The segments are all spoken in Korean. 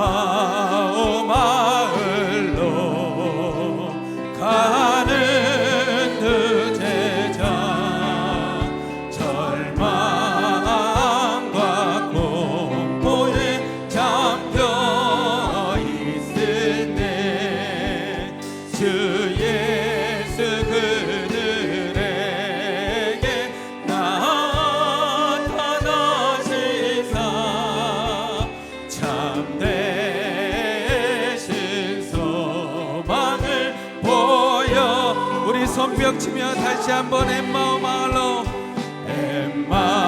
Oh. 손뼉치며 다시 한번 엠마오 마을로 엠마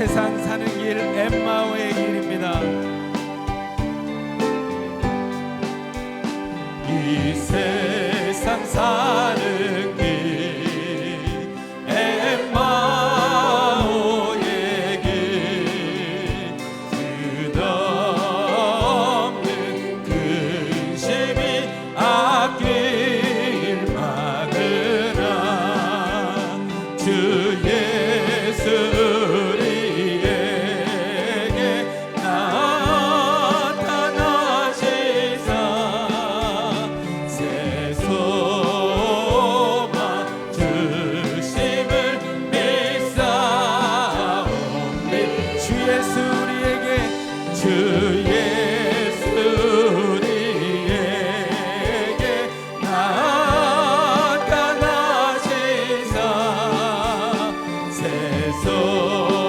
세상 사는 길 엠마오의 길입니다. 이 세상 사는 새 소망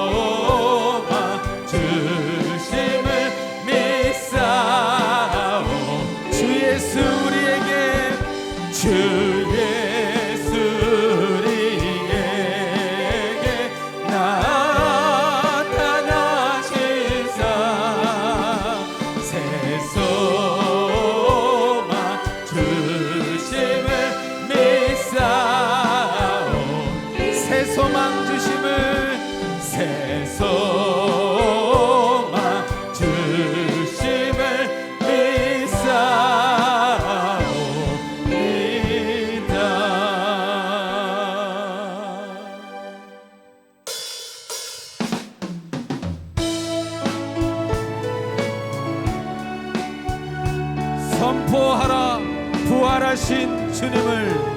선포하라 부활하신 주님을.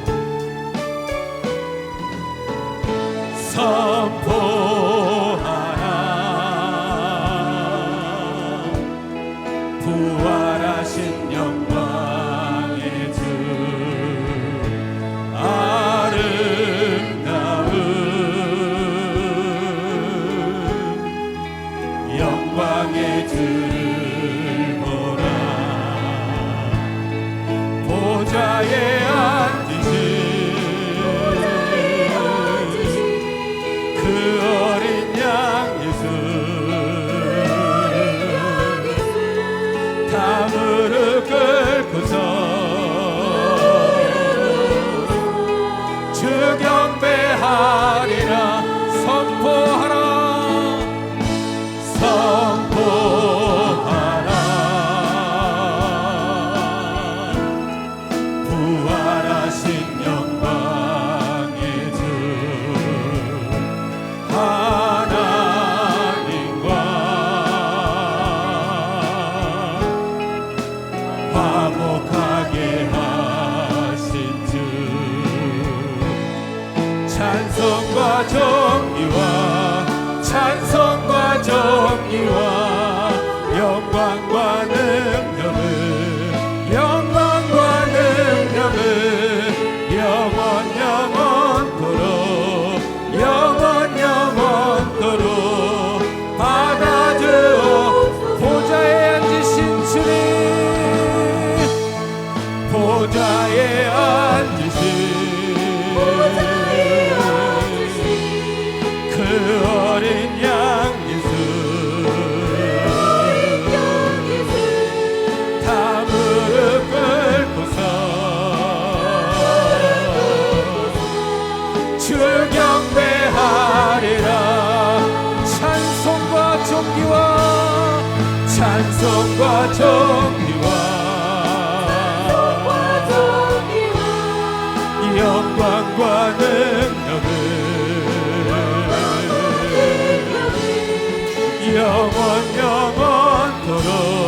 선포 보좌에 찬송과 정의와 찬송과 정의와 영광과 능력을 영광과 능력을 영원 영원토록 영원 영원토록 받아주어 보좌에 앉으신 주님. 보좌에 찬송과 정의와 영광과 능력을 영원 영원토록